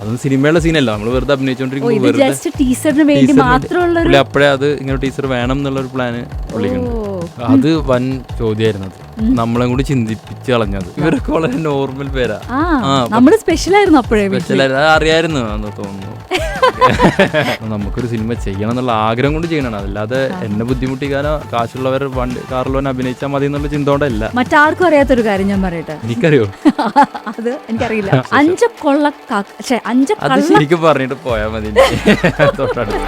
അതൊന്നും സിനിമയുള്ള സീനല്ല. നമ്മൾ വെറുതെ അഭിനയിച്ചോണ്ടിരിക്കുന്നു അഭിനയിച്ചോണ്ടിരിക്കുമ്പോൾ വെറുതെ ടീച്ചറിന് വേണ്ടി മാത്രമുള്ള അപ്പോഴേ അത് ഇങ്ങനെ ടീച്ചർ വേണം എന്നുള്ള ഒരു പ്ലാന് പുള്ളിക്കുണ്ട് അത് വൻ ചോദ്യമായിരുന്നു അത്. നമ്മളെ കൂടി ചിന്തിപ്പിച്ച് കളഞ്ഞത്. ഇവരൊക്കെ വളരെ നോർമൽ പേരാ. ആ ആ, സ്പെഷ്യൽ ആയിരുന്നു അപ്പോഴേ വീട്ടിൽ. സ്പെഷ്യൽ അത് അറിയായിരുന്നു എന്ന് തോന്നുന്നു. നമുക്കൊരു സിനിമ ചെയ്യണം എന്നുള്ള ആഗ്രഹം കൊണ്ട് ചെയ്യണം അല്ലാതെ എന്നെ ബുദ്ധിമുട്ടിക്കാനോ കാശുള്ളവർ വണ്ടി കാറിലോനെ അഭിനയിച്ചാൽ മതി എന്നുള്ള ചിന്ത കൊണ്ടല്ല. മറ്റാർക്കും അറിയാത്തൊരു കാര്യം ഞാൻ പറയട്ടെ? എനിക്കറിയോ? അത് എനിക്കറിയില്ല. അഞ്ച കൊള്ള അഞ്ച അത് കള്ള ശരിക്കും പറഞ്ഞിട്ട് പോയാൽ മതി തൊട്ടടുത്ത്.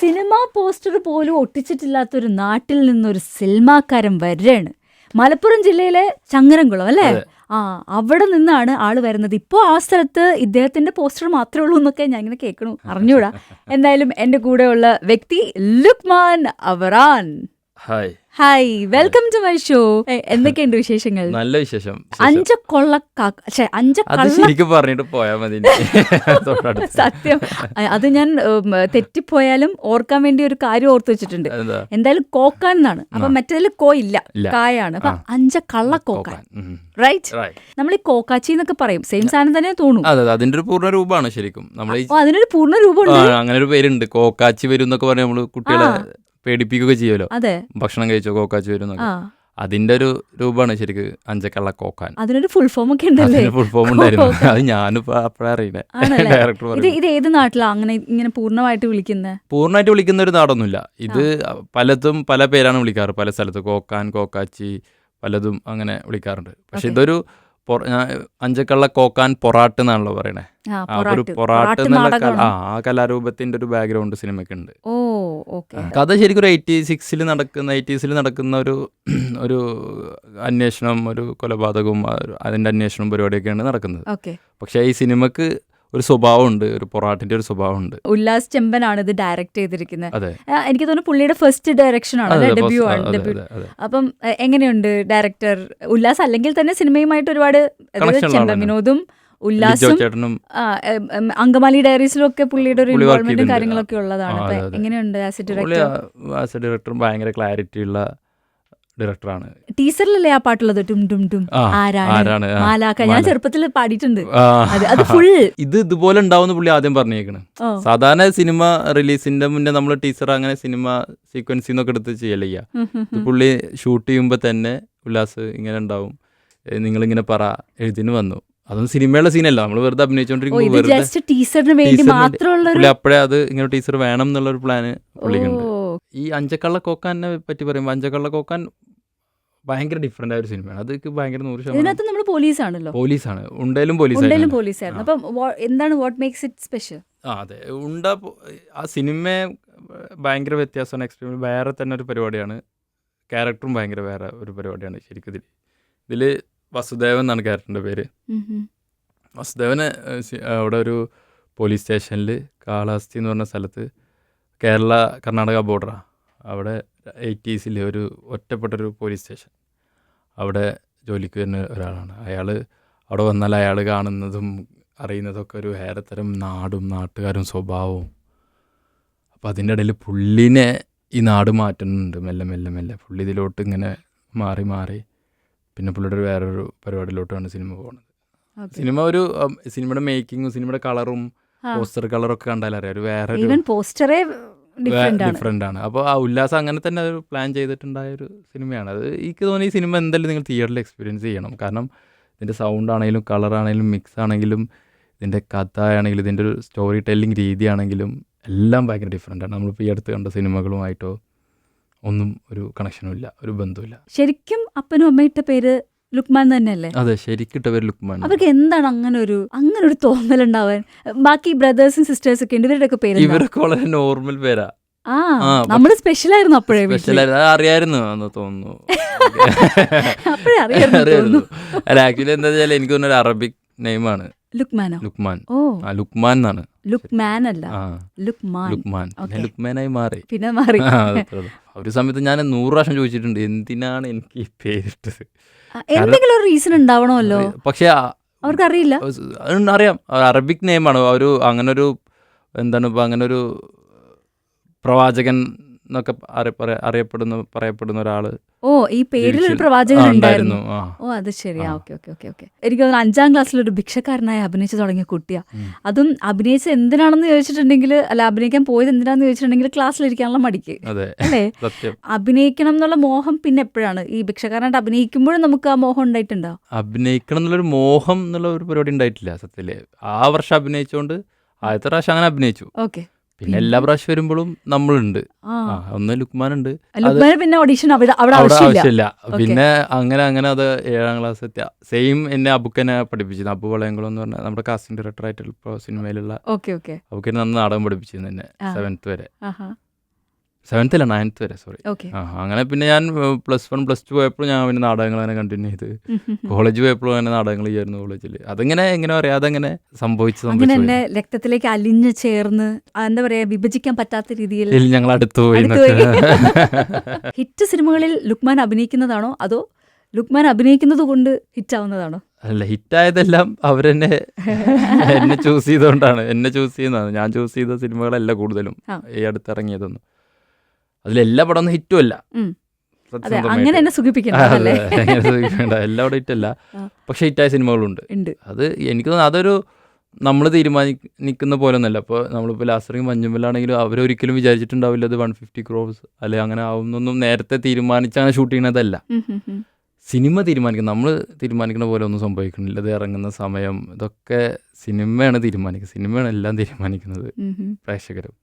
സിനിമാ പോസ്റ്റർ പോലും ഒട്ടിച്ചിട്ടില്ലാത്ത ഒരു നാട്ടിൽ നിന്നൊരു സിനിമാക്കാരൻ വരികയാണ്. മലപ്പുറം ജില്ലയിലെ ചങ്ങരംകുളം അല്ലേ? ആ അവിടെ നിന്നാണ് ആൾ വരുന്നത്. ഇപ്പോൾ ആ സ്ഥലത്ത് ഇദ്ദേഹത്തിന്റെ പോസ്റ്റർ മാത്രമേ ഉള്ളൂ എന്നൊക്കെ ഞാൻ ഇങ്ങനെ കേൾക്കണു അറിഞ്ഞൂടാ എന്തായാലും എന്റെ കൂടെയുള്ള വ്യക്തി Lukman Avaran. Hi hi welcome to my show എന്തൊക്കെയുണ്ട് വിശേഷങ്ങൾ? നല്ല വിശേഷം. അഞ്ച കൊള്ള ശരിക്കും പറഞ്ഞിട്ട് പോയാൽ മതി സത്യം. അത് ഞാൻ തെറ്റിപ്പോയാലും ഓർക്കാൻ വേണ്ടി ഒരു കാര്യം ഓർത്തു വെച്ചിട്ടുണ്ട്. എന്തായാലും കോക്കാൻ എന്നാണ്. അപ്പൊ മറ്റേതിൽ കോ ഇല്ല. കായാണ്. അപ്പൊ അഞ്ച കള്ള കോക്കാൻ. റൈറ്റ് നമ്മൾ ഈ കോക്കാച്ചി എന്നൊക്കെ പറയും. സെയിം സാധനം തന്നെ തോന്നും. അതെ അതെ. അതിന്റെ ഒരു പൂർണ രൂപമാണ് ശരിക്കും. നമ്മൾ അതിനൊരു പൂർണ ആ, അങ്ങനെ ഒരു പേരുണ്ട്. കോക്കാച്ചി വരും എന്നൊക്കെ പറഞ്ഞാൽ നമ്മൾ കുട്ടികളെ പേടിപ്പിക്കുകയൊക്കെ ചെയ്യുമല്ലോ. അതെ. ഭക്ഷണം കഴിച്ചോ കോക്കാച്ചി വരും അതിന്റെ ഒരു രൂപമാണ് ശരിക്ക് അഞ്ചക്കള്ള കോക്കാൻ. അതിനൊരു ഫുൾ ഫോം ഒക്കെ ഉണ്ടല്ലേ? ഫുൾ ഫോം ഉണ്ടായിരുന്നു. അത് ഞാനിപ്പോ അപ്പഴേ അറിയണേ. ആണല്ലേ? ഡയറക്ടർ ഇത് ഏത് നാട്ടിലാ അങ്ങനെ ഇങ്ങനെ പൂർണമായിട്ട് വിളിക്കുന്നത് പൂർണമായിട്ട് വിളിക്കുന്ന ഒരു നാടൊന്നുമില്ല. ഇത് പലതും പല പേരാണ് വിളിക്കാറ്. പല സ്ഥലത്ത് കോക്കാൻ കോക്കാച്ചി പലതും അങ്ങനെ വിളിക്കാറുണ്ട്. പക്ഷെ. ഇതൊരു അഞ്ചക്കള്ള കോക്കാൻ പൊറാട്ട് എന്നാണല്ലോ പറയണേ. ഒരു പൊറാട്ട്. എന്നുള്ള ആ കലാരൂപത്തിന്റെ ഒരു ബാക്ക്ഗ്രൗണ്ട് സിനിമയ്ക്ക് ഉണ്ട്. കഥ ശരിക്കും ഒരു എയ്റ്റി സിക്സിൽ നടക്കുന്ന എയ്റ്റീസിൽ നടക്കുന്ന ഒരു ഒരു അന്വേഷണം ഒരു കൊലപാതകവും അതിന്റെ അന്വേഷണം പരിപാടിയൊക്കെയാണ് നടക്കുന്നത്. പക്ഷേ ഈ സിനിമക്ക് ഒരു സ്വഭാവമുണ്ട് ഒരു പൊറാട്ടിന്റെ ഒരു സ്വഭാവമുണ്ട്. ഉല്ലാസ് ചെമ്പനാണ് ഇത് ഡയറക്ട് ചെയ്തിരിക്കുന്നത് എനിക്ക് തോന്നുന്നു പുള്ളിയുടെ ഫസ്റ്റ് ഡയറക്ഷൻ ആണ് ഡെബ്യൂ ആണ് ഡെബ്യൂ. അപ്പം എങ്ങനെയുണ്ട് ഡയറക്ടർ ഉല്ലാസ്? അല്ലെങ്കിൽ തന്നെ സിനിമയുമായിട്ട് ഒരുപാട് ചെമ്പൻ. വിനോദും ഉല്ലാസും അങ്കമാലി ഡയറീസിലും ഒക്കെ പുള്ളിയുടെ ഒരു ഇൻവോൾവ്മെന്റും കാര്യങ്ങളൊക്കെ ഉള്ളതാണ്. എങ്ങനെയുണ്ട് as a director as a director ഭയങ്കര ക്ലാരിറ്റി ഉള്ള ഡയറക്ടറാണ് ടീച്ചറിലല്ലേ ആ പാട്ടുള്ളത്? ടും ടും ടും. ആരാണ്? മാലാക്ക ഞാൻ ചെറുപ്പത്തിൽ പാടിയിട്ടുണ്ട്. അത് ഫുൾ ഇത് ഇതുപോലെ ഉണ്ടാവുന്ന പുള്ളി ആദ്യം പറഞ്ഞേക്കണ്. സാധാരണ സിനിമ റിലീസിന്റെ മുന്നേ നമ്മൾ ടീച്ചർ അങ്ങനെ സിനിമ സീക്വൻസിൽ നിന്നൊക്കെ എടുത്ത് ചെയ്യലയ്യ. പുള്ളി ഷൂട്ട് ചെയ്യുമ്പോൾ തന്നെ ഉല്ലാസ് ഇങ്ങനെ ഉണ്ടാവും. നിങ്ങൾ നിങ്ങളിങ്ങനെ പറ എഴുതിന് വന്നു. അതൊന്നും സിനിമയുള്ള സീനല്ല നമ്മൾ വെറുതെ അഭിനയിച്ചോണ്ടിരിക്കുമ്പോൾ അപ്പോഴേ അത് ഇങ്ങനെ ടീച്ചർ വേണം എന്നുള്ള ഒരു പ്ലാന് പുള്ളിക്കുണ്ട് ഈ അഞ്ചക്കള്ള കോക്കാനെ പറ്റി പറയുമ്പോൾ അഞ്ചക്കള്ള കോക്കാൻ ഭയങ്കര ഡിഫറെന്റ് ആയ ഒരു സിനിമയാണ് അത് ഭയങ്കര നൂറ് ഇതിനകത്ത് നമ്മൾ പോലീസാണല്ലോ. പോലീസാണ്. ഉണ്ടേലും പോലീസ് ഉണ്ടേലും പോലീസായിരുന്നു. അപ്പം എന്താണ് വാട്ട് മേക്സ് ഇറ്റ് സ്പെഷ്യൽ ആ അതെ. ഉണ്ട ആ സിനിമ ഭയങ്കര വ്യത്യാസമാണ്. എക്സ്പീരിയൻസ് വേറെ തന്നെ ഒരു പരിപാടിയാണ്. ക്യാരക്ടറും ഭയങ്കര വേറെ ഒരു പരിപാടിയാണ് ശരിക്കും ഇതിൽ ഇതിൽ വസുദേവൻ എന്നാണ് ക്യാരക്ടറിന്റെ പേര്. വസുദേവന് അവിടെ ഒരു പോലീസ് സ്റ്റേഷനിൽ കാളാസ്തി എന്ന് പറഞ്ഞ സ്ഥലത്ത് കേരള കർണാടക ബോർഡറാണ് അവിടെ എയ്റ്റീസിൽ ഒരു ഒറ്റപ്പെട്ടൊരു പോലീസ് സ്റ്റേഷൻ. അവിടെ ജോലിക്ക് വരുന്ന ഒരാളാണ്. അയാൾ അവിടെ വന്നാൽ അയാൾ കാണുന്നതും അറിയുന്നതൊക്കെ ഒരു വേറെത്തരം നാടും നാട്ടുകാരും സ്വഭാവവും. അപ്പോൾ അതിന്റെ ഇടയിൽ പുള്ളിനെ ഈ നാട് മാറ്റുന്നുണ്ട് മെല്ലെ മെല്ലെ മെല്ലെ. പുള്ളി ഇതിലോട്ട് ഇങ്ങനെ മാറി മാറി പിന്നെ പുള്ളിയുടെ ഒരു വേറൊരു പരിപാടിയിലോട്ടാണ് സിനിമ പോകുന്നത് സിനിമ ഒരു സിനിമയുടെ മേക്കിങ്ങും സിനിമയുടെ കളറും പോസ്റ്റർ കളറൊക്കെ കണ്ടാലറിയാം. ഒരു വേറെ പോസ്റ്ററേ ഡിഫറെന്റ് ആണ്. അപ്പോൾ ആ ഉല്ലാസം അങ്ങനെ തന്നെ ഒരു പ്ലാൻ ചെയ്തിട്ടുണ്ടായ ഒരു സിനിമയാണ്. അത് എനിക്ക് തോന്നി ഈ സിനിമ എന്തായാലും നിങ്ങൾ തിയേറ്ററിൽ എക്സ്പീരിയൻസ് ചെയ്യണം. കാരണം ഇതിന്റെ സൗണ്ട് ആണെങ്കിലും കളർ ആണെങ്കിലും മിക്സ് ആണെങ്കിലും ഇതിന്റെ കഥ ആണെങ്കിലും ഇതിന്റെ ഒരു സ്റ്റോറി ടെല്ലിംഗ് രീതിയാണെങ്കിലും എല്ലാം ഭയങ്കര ഡിഫറെന്റ് ആണ്. നമ്മളിപ്പോൾ ഈ അടുത്ത് കണ്ട സിനിമകളുമായിട്ടോ ഒന്നും ഒരു കണക്ഷനും ഇല്ല ഒരു ബന്ധമില്ല ശരിക്കും അപ്പനും അമ്മയിട്ട പേര് ലുക്മാൻ തന്നെയല്ലേ? അതെ ശരിക്കിട്ട പേര് ലുക്മാൻ അവർക്ക് എന്താണ് അങ്ങനെ ഒരു അങ്ങനെ ഒരു തോന്നൽ ഉണ്ടാവാൻ? ബാക്കി ബ്രദേഴ്സും സിസ്റ്റേഴ്സ് ഒക്കെ ഉണ്ട് ഇവരുടെ ഒക്കെ പേര് ഇവരൊക്കെ വളരെ നോർമൽ പേരാ. ആ നമ്മൾ സ്പെഷ്യൽ ആയിരുന്നു അപ്പോഴേ അറിയായിരുന്നു എന്ന് തോന്നുന്നു. അപ്പോഴേ അറിയായിരുന്നു. അല്ല ആക്ച്വലി എന്താ വെച്ചാൽ എനിക്ക് തോന്നുന്നു ഒരു അറബിക് നെയിമാണ് ലുക്മാനോ? ലുക്മാൻ. ഓ. ലുക്മാൻ എന്നാണ്. ലുക്മാൻ അല്ല. ലുക്മാൻ. ലുക്മാൻ. ലുക്മാനായി മാറി. പിന്നെ മാറി. ഒരു സമയത്ത് ഞാൻ നൂറ് പ്രാവശ്യം ചോദിച്ചിട്ടുണ്ട് എന്തിനാണ് എനിക്ക് ഈ പേരിട്ടത്? എന്തെങ്കിലും ഒരു റീസൺ ഉണ്ടാവണമല്ലോ? പക്ഷെ അവർക്കറിയില്ല. അറിയാം അറബിക് നെയിമാണ് ഒരു അങ്ങനെ ഒരു എന്താണ് അങ്ങനൊരു അങ്ങനെ ഒരു പ്രവാചകൻ എന്നൊക്കെ അറി- അറിയപ്പെടുന്ന പറയപ്പെടുന്ന ഒരാൾ ഓ ഈ പേരിൽ ഒരു പ്രവാചകൻ ഉണ്ടായിരുന്നു. ഓ അത് ശരിയാ. Okay okay okay okay. എനിക്ക് തോന്നുന്നു അഞ്ചാം ക്ലാസ്സിൽ ഒരു ഭിക്ഷക്കാരനായി അഭിനയിച്ചു തുടങ്ങിയ കുട്ടിയാ. അതും അഭിനയിച്ച എന്തിനാണെന്ന് ചോദിച്ചിട്ടുണ്ടെങ്കിൽ അല്ല അഭിനയിക്കാൻ പോയത് എന്തിനാണെന്ന് ചോദിച്ചിട്ടുണ്ടെങ്കിൽ ക്ലാസ്സിലിരിക്കാനുള്ള മടിക്ക്. അല്ലേ? അഭിനയിക്കണം എന്നുള്ള മോഹം പിന്നെ എപ്പോഴാണ്? ഈ ഭിക്ഷക്കാരനായിട്ട് അഭിനയിക്കുമ്പോഴും നമുക്ക് ആ മോഹം ഉണ്ടായിട്ടുണ്ടോ? അഭിനയിക്കണം എന്നുള്ളൊരു മോഹം എന്നുള്ള ഒരു പരിപാടി ഉണ്ടായിട്ടില്ല സത്യത്തിൽ. ആ വർഷം അഭിനയിച്ചുകൊണ്ട് ആദ്യത്തെ പ്രാവശ്യം അങ്ങനെ അഭിനയിച്ചു. ഓക്കെ. പിന്നെ എല്ലാ പ്രാവശ്യം വരുമ്പോഴും നമ്മളുണ്ട്. ഒന്ന് ലുക്മാൻ ഉണ്ട് പിന്നെ ഓഡീഷൻ അവിടെ ആവശ്യമില്ല. പിന്നെ അങ്ങനെ അങ്ങനെ അത് ഏഴാം ക്ലാസ് എത്തിയ. സെയിം എന്നെ അബുക്കനെ പഠിപ്പിച്ചു അബു വളയംകുളം എന്ന് പറഞ്ഞാൽ നമ്മുടെ കാസ്റ്റിംഗ് ഡയറക്ടർ ആയിട്ടുള്ള സിനിമയിലുള്ള അബുക്കനെ നന്ന് നാടകം പഠിപ്പിച്ചിരുന്നു എന്നെ സെവൻത് സെവൻത്ത് വരെ. സെവൻത്ത് അല്ല നയൻത്ത് വരെ സോറി അങ്ങനെ പിന്നെ ഞാൻ പ്ലസ് വൺ പ്ലസ് ടു പോയപ്പോൾ ഞാൻ പിന്നെ നാടകങ്ങൾ അങ്ങനെ കണ്ടിന്യൂ ചെയ്ത്. കോളേജ് പോയപ്പോഴും അങ്ങനെ നാടകങ്ങൾ ചെയ്യായിരുന്നു കോളേജിൽ അതങ്ങനെ എങ്ങനെ പറയാതെ അങ്ങനെ സംഭവിച്ചു അങ്ങനെ രക്തത്തിലേക്ക് അലിഞ്ഞു ചേർന്ന് എന്താ പറയാ വിഭജിക്കാൻ പറ്റാത്ത രീതിയിൽ ഞങ്ങൾ അടുത്ത് പോയി. ഹിറ്റ് സിനിമകളിൽ ലുക്മാൻ അഭിനയിക്കുന്നതാണോ? അതോ ലുക്മാൻ അഭിനയിക്കുന്നത് കൊണ്ട് ഹിറ്റ് ആവുന്നതാണോ? അല്ല ഹിറ്റായതെല്ലാം അവരെന്നെ എന്നെ ചൂസ് ചെയ്തുകൊണ്ടാണ് എന്നെ ചൂസ് ചെയ്യുന്നതാണ്. ഞാൻ ചൂസ് ചെയ്ത സിനിമകളല്ല കൂടുതലും ഈ അടുത്തിറങ്ങിയതൊന്നും അതിലെല്ലാ പടമൊന്നും ഹിറ്റും അല്ല എല്ലാ അതെ അങ്ങനെ എന്നെ അതെ, ചോദിക്കണ്ട എല്ലാവിടെ ഹിറ്റല്ല. പക്ഷെ ഹിറ്റായ സിനിമകളുണ്ട്. അത് എനിക്ക് തോന്നുന്നു അതൊരു നമ്മൾ തീരുമാനിക്കുന്ന പോലെ ഒന്നല്ല അപ്പൊ നമ്മളിപ്പോൾ ലാസ്റ്ററിങ് മഞ്ഞുമ്പലാണെങ്കിലും അവരൊരിക്കലും വിചാരിച്ചിട്ടുണ്ടാവില്ല അത് വൺ ഫിഫ്റ്റി ക്രോസ് അല്ലെ അങ്ങനെ ആവുന്നൊന്നും നേരത്തെ തീരുമാനിച്ചാണ് ഷൂട്ട് ചെയ്യണതല്ല. സിനിമ തീരുമാനിക്കുന്നത് നമ്മൾ തീരുമാനിക്കുന്ന പോലെ ഒന്നും സംഭവിക്കുന്നില്ല. ഇത് ഇറങ്ങുന്ന സമയം ഇതൊക്കെ സിനിമയാണ് തീരുമാനിക്കുന്നത് സിനിമയാണ് എല്ലാം തീരുമാനിക്കുന്നത്. പ്രേക്ഷകരും.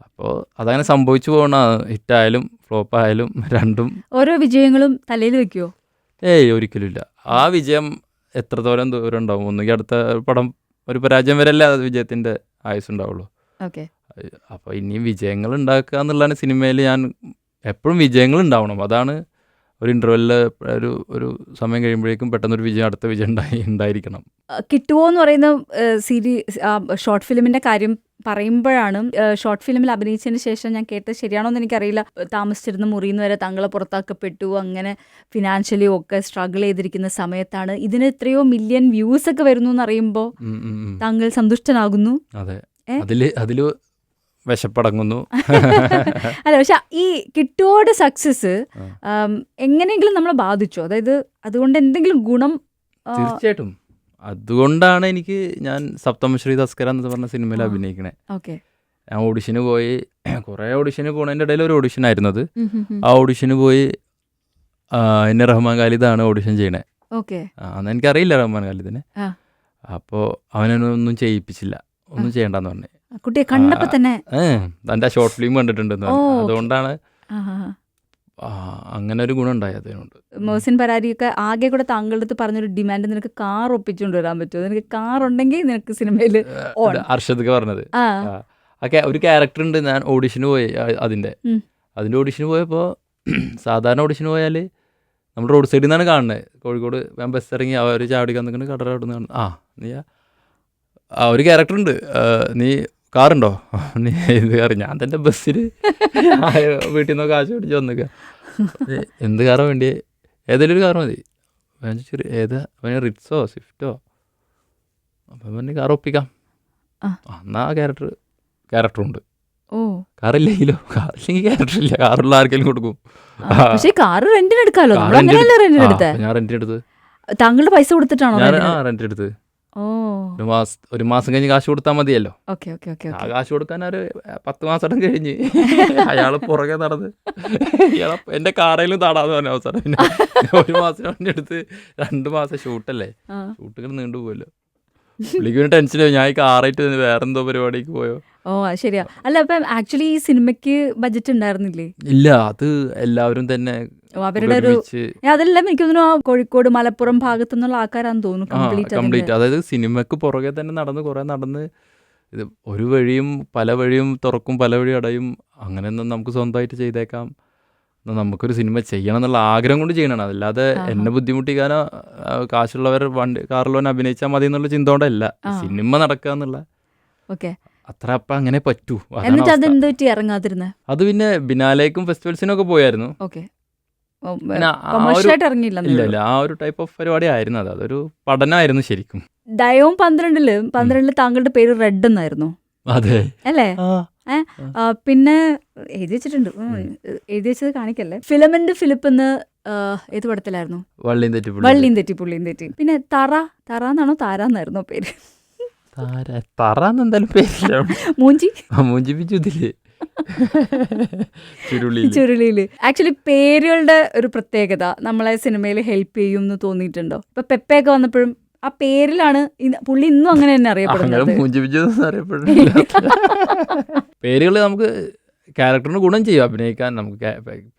അപ്പോൾ അതങ്ങനെ സംഭവിച്ചു പോകണ ഹിറ്റായാലും ഫ്ലോപ്പ് ആയാലും രണ്ടും ഓരോ വിജയങ്ങളും തലയിൽ വെക്കുമോ ഏയ് ഒരിക്കലും ഇല്ല ആ വിജയം എത്രത്തോളം ദൂരം ഉണ്ടാവും ഒന്നുകിൽ അടുത്ത പടം ഒരു പരാജയം വരെയല്ലേ വിജയത്തിന്റെ ആയുസ് ഉണ്ടാവുള്ളൂ ഓക്കെ. അപ്പോൾ ഇനിയും വിജയങ്ങൾ ഉണ്ടാക്കുക എന്നുള്ളതാണ് സിനിമയിൽ ഞാൻ എപ്പോഴും വിജയങ്ങൾ ഉണ്ടാവണം. അതാണ് ഒരു ഇന്റർവെല്ലിൽ ഒരു ഒരു സമയം കഴിയുമ്പോഴേക്കും പെട്ടെന്നൊരു വിജയം അടുത്ത വിജയം ഉണ്ടായി ഉണ്ടായിരിക്കണം. കിട്ടുമോ എന്ന് പറയുന്ന സീരി ഷോർട്ട് ഫിലിമിന്റെ കാര്യം പറയുമ്പോഴാണ് ഷോർട്ട് ഫിലിമിൽ അഭിനയിച്ചതിന് ശേഷം ഞാൻ കേട്ടത് ശരിയാണോ എന്ന് എനിക്കറിയില്ല. താമസിച്ചിരുന്ന മുറിയിൽ നിന്ന് വരെ തങ്ങളെ പുറത്താക്കപ്പെട്ടു. അങ്ങനെ ഫിനാൻഷ്യലി ഒക്കെ സ്ട്രഗിൾ ചെയ്തിരിക്കുന്ന സമയത്താണ്. ഇതിന് എത്രയോ മില്യൺ വ്യൂസ് ഒക്കെ വരുന്നു എന്ന് അറിയുമ്പോൾ. താങ്കൾ സന്തുഷ്ടനാകുന്നു. അതെ. അതിൽ അതിൽ വിശപ്പടങ്ങുന്നു. അല്ല പക്ഷെ ഈ കിട്ടുവോടെ സക്സസ്. എങ്ങനെയെങ്കിലും നമ്മളെ ബാധിച്ചോ? അതായത് അതുകൊണ്ട് എന്തെങ്കിലും ഗുണം തീർച്ചയായിട്ടും. അതുകൊണ്ടാണ് എനിക്ക് ഞാൻ സപ്തമശ്രീ തസ്കര എന്ന് പറഞ്ഞ സിനിമയിൽ അഭിനയിക്കണേ. ഓക്കെ. ഞാൻ ഓഡിഷന് പോയി കുറേ ഓഡിഷന് പോണതിന്റെ ഇടയിൽ ഒരു ഓഡിഷൻ ആയിരുന്നത്. ആ ഓഡിഷന് പോയി എന്നെ റഹ്മാൻ ഖാലിദാണ് ഓഡിഷൻ ചെയ്യണേ. ഓക്കെ. അന്ന് എനിക്കറിയില്ല റഹ്മാൻ ഖാലിദിനെ. അപ്പോൾ അവനൊന്നും ചെയ്യിപ്പിച്ചില്ല. ഒന്നും ചെയ്യണ്ടെന്ന് പറഞ്ഞു. കുട്ടിയെ കണ്ടപ്പോ തന്നെ തന്റെ ഷോർട്ട് ഫിലിം കണ്ടിട്ടുണ്ട് അതുകൊണ്ടാണ് അങ്ങനെ ഒരു ഗുണം ഉണ്ടായി അതിനോട്. മോഹസിൻ പരാരിയൊക്കെ ആകെ കൂടെ താങ്കളുടെ അടുത്ത് പറഞ്ഞൊരു ഡിമാൻഡ് നിനക്ക് കാർ ഒപ്പിച്ചുകൊണ്ട് വരാൻ പറ്റുമോ? നിനക്ക് കാർ ഉണ്ടെങ്കിൽ നിനക്ക് സിനിമയിൽ അർഷദ് പറഞ്ഞത്. ഒക്കെ ഒരു ക്യാരക്ടർ ഉണ്ട് ഞാൻ ഓഡിഷന് പോയി അതിന്റെ. അതിന്റെ. അതിന്റെ ഓഡിഷന് പോയപ്പോൾ സാധാരണ ഓഡിഷന് പോയാൽ നമ്മൾ റോഡ് സൈഡിൽ നിന്നാണ് കാണുന്നത് കോഴിക്കോട് ഞാൻ ബസ് ഇറങ്ങി അവർ ചാടി കടറ അവിടെ നിന്ന് കാണുന്നത് ആ നീ ആ ഒരു ക്യാരക്ടർ ഉണ്ട്. നീ കാറുണ്ടോ? നീ ഇത് കാറ് ഞാൻ തന്നെ ബസ്സിൽ വീട്ടിൽ നിന്ന് കാശ് പിടിച്ച് വന്നിക്ക. എന്ത് കാറാ വേണ്ടി ഏതെങ്കിലും ഒരു കാർ മതി. ചോദിച്ചു ഏതാ? അവന് റിറ്റ്സോ സ്വിഫ്റ്റോ. അപ്പം പറഞ്ഞ് കാർ ഒപ്പിക്കാം. എന്നാ ആ ക്യാരക്ടർ ക്യാരക്ടറുണ്ട് ഓ. കാറില്ലെങ്കിലോ? കാറില്ലെങ്കിൽ ക്യാരക്ടർ ഇല്ല. കാറുള്ള ആർക്കെങ്കിലും കൊടുക്കും. പക്ഷേ കാർ റെന്റിന് എടുക്കാമല്ലോ ഞാൻ റെന്റിന് എടുത്തേ താങ്കളുടെ പൈസ കൊടുത്തിട്ടാണോ ഞാൻ rent ആ റെന്റ് എടുത്ത് ഒരു മാസം ഒരു മാസം കഴിഞ്ഞ് കാശ് കൊടുത്താൽ മതിയല്ലോ. ആ കാശ് കൊടുക്കാൻ ഒരു പത്ത് മാസം കഴിഞ്ഞ്. അയാൾ പുറകെ നടന്ന്. ഇയാളെ എന്റെ കാറയിലും താടാന്ന് പറഞ്ഞ അവസരം പിന്നെ ഒരു മാസം വണ്ടി എടുത്ത് രണ്ട് മാസം ഷൂട്ടല്ലേ. ഷൂട്ടുകൾ നീണ്ടു പോയല്ലോ പുള്ളിക്ക് ടെൻഷനായി. ഞാൻ ഈ കാറായിട്ട് വേറെന്തോ പരിപാടിക്ക് പോയോ? ഓ ശരിയാ. അല്ല അപ്പം ആക്ച്വലി ഈ സിനിമയ്ക്ക് ബജറ്റ് ഉണ്ടായിരുന്നില്ലേ? ഇല്ല അത് എല്ലാവരും തന്നെ അവരുടെ ഒരു അതെല്ലാം എനിക്ക് തോന്നുന്നു ആ കോഴിക്കോട് മലപ്പുറം ഭാഗത്തു നിന്നുള്ള ആൾക്കാരാന്ന് തോന്നുന്നു കംപ്ലീറ്റ് കംപ്ലീറ്റ് അതായത് സിനിമക്ക് പുറകെ തന്നെ നടന്ന് കുറെ നടന്ന് ഇത് ഒരു വഴിയും പല വഴിയും തുറക്കും പല വഴി അടയും അങ്ങനെയൊന്നും നമുക്ക് സ്വന്തമായിട്ട് ചെയ്തേക്കാം. നമുക്കൊരു സിനിമ ചെയ്യണം എന്നുള്ള ആഗ്രഹം കൊണ്ട് ചെയ്യണം അതല്ലാതെ എന്നെ ബുദ്ധിമുട്ടിക്കാനോ കാശുള്ളവർ വണ്ടി കാറിലോനെ അഭിനയിച്ചാൽ മതി എന്നുള്ള ചിന്ത കൊണ്ടല്ല. സിനിമ നടക്കുക എന്നുള്ള. ഓക്കെ. അത്ര അപ്പം അങ്ങനെ പറ്റൂ. എന്നിട്ട് അത് അവസ്ഥ. എന്ത് പറ്റി ഇറങ്ങാതിരുന്നെ? അത് പിന്നെ ബിനാലേക്കും ഫെസ്റ്റിവൽസിനും ഒക്കെ പോയായിരുന്നു. ഓക്കെ. ഇറങ്ങിയില്ല ഇല്ല ആ ഒരു ടൈപ്പ് ഓഫ് പരിപാടി ആയിരുന്നു അത്. അതൊരു പഠനമായിരുന്നു ശരിക്കും. ദയവും പന്ത്രണ്ടിൽ പന്ത്രണ്ടിൽ താങ്കളുടെ പേര് റെഡ് എന്നായിരുന്നു. അതെ. അല്ലേ? പിന്നെ എഴുതി വെച്ചിട്ടുണ്ട്. എഴുതി വെച്ചത് കാണിക്കല്ലേ? ഫിലമെന്റ് ഫിലിപ്പ് എന്ന് ഏത് പടത്തിലായിരുന്നു? വള്ളിയും വള്ളിയും തെറ്റി. പുള്ളിയും തെറ്റി. പിന്നെ തറ തറ എന്നാണോ താര എന്നായിരുന്നോ പേര്? താര. തറാന്ന് എന്തായാലും പേരില്ല. മൂഞ്ചി? ഇതിൽ. ചുരുളി ചുരുളിയിൽ ആക്ച്വലി പേരുകളുടെ ഒരു പ്രത്യേകത നമ്മളെ സിനിമയിൽ ഹെൽപ്പ് ചെയ്യും എന്ന് തോന്നിയിട്ടുണ്ടോ? ഇപ്പൊ പെപ്പയൊക്കെ വന്നപ്പോഴും ആ പേരിലാണ് ഇന്ന് പുള്ളി ഇന്നും അങ്ങനെ തന്നെ അങ്ങനെ അറിയപ്പെടുന്നത് പേരുകൾ നമുക്ക് ക്യാരക്ടറിന് ഗുണം ചെയ്യും. അഭിനയിക്കാൻ നമുക്ക്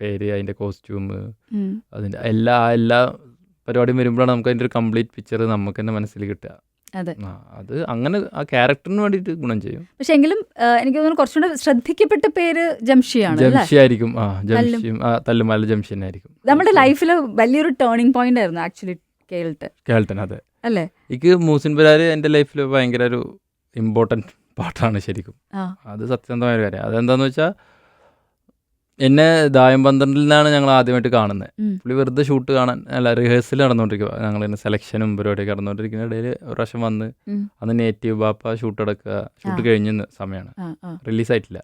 പേര് അതിന്റെ കോസ്റ്റ്യൂം ഉം. അതിന്റെ എല്ലാ എല്ലാ പരിപാടിയും വരുമ്പോഴാണ് നമുക്ക് അതിന്റെ ഒരു കംപ്ലീറ്റ് പിക്ചർ നമുക്ക് തന്നെ മനസ്സിൽ കിട്ടുക. അതെ. അങ്ങനെ ആ ക്യാരക്ടറിന് വേണ്ടിയിട്ട് ഗുണം ചെയ്യും. പക്ഷെ എങ്കിലും എനിക്ക് തോന്നുന്നു കുറച്ചുകൂടെ ശ്രദ്ധിക്കപ്പെട്ട പേര് ജംഷിയാണ് ജംഷി ആയിരിക്കും. ആ ജംഷിയും തല്ലുമാല ജംഷി ആയിരിക്കും. നമ്മുടെ ലൈഫിൽ വലിയൊരു ടേണിംഗ് പോയിന്റ് ആയിരുന്നു ആക്ച്വലി കേൾട്ടൻ കേൾട്ടൻ അതെ. അല്ലേ? എനിക്ക് മൂസിൻ ബരാര് എന്റെ ലൈഫിൽ ഭയങ്കര ഒരു ഇമ്പോർട്ടന്റ് പാട്ടാണ് ശരിക്കും. അത് സത്യസന്ധമായ ഒരു കാര്യം. അതെന്താന്ന് വെച്ചാൽ എന്നെ ദായം പന്ത്രണ്ടിൽ നിന്നാണ് ഞങ്ങൾ ആദ്യമായിട്ട് കാണുന്നത്. പുള്ളി വെറുതെ ഷൂട്ട് കാണാൻ അല്ല റിഹേഴ്സൽ നടന്നുകൊണ്ടിരിക്കുക ഞങ്ങൾ തന്നെ സെലക്ഷനും പരിപാടിയൊക്കെ നടന്നുകൊണ്ടിരിക്കുന്ന. ഇടയിൽ ഒരു പ്രാവശ്യം വന്ന് അന്ന് നേറ്റീവ് ബാപ്പ ഷൂട്ട് അടക്കുക ഷൂട്ട്. കഴിഞ്ഞ സമയമാണ്. റിലീസ് ആയിട്ടില്ല.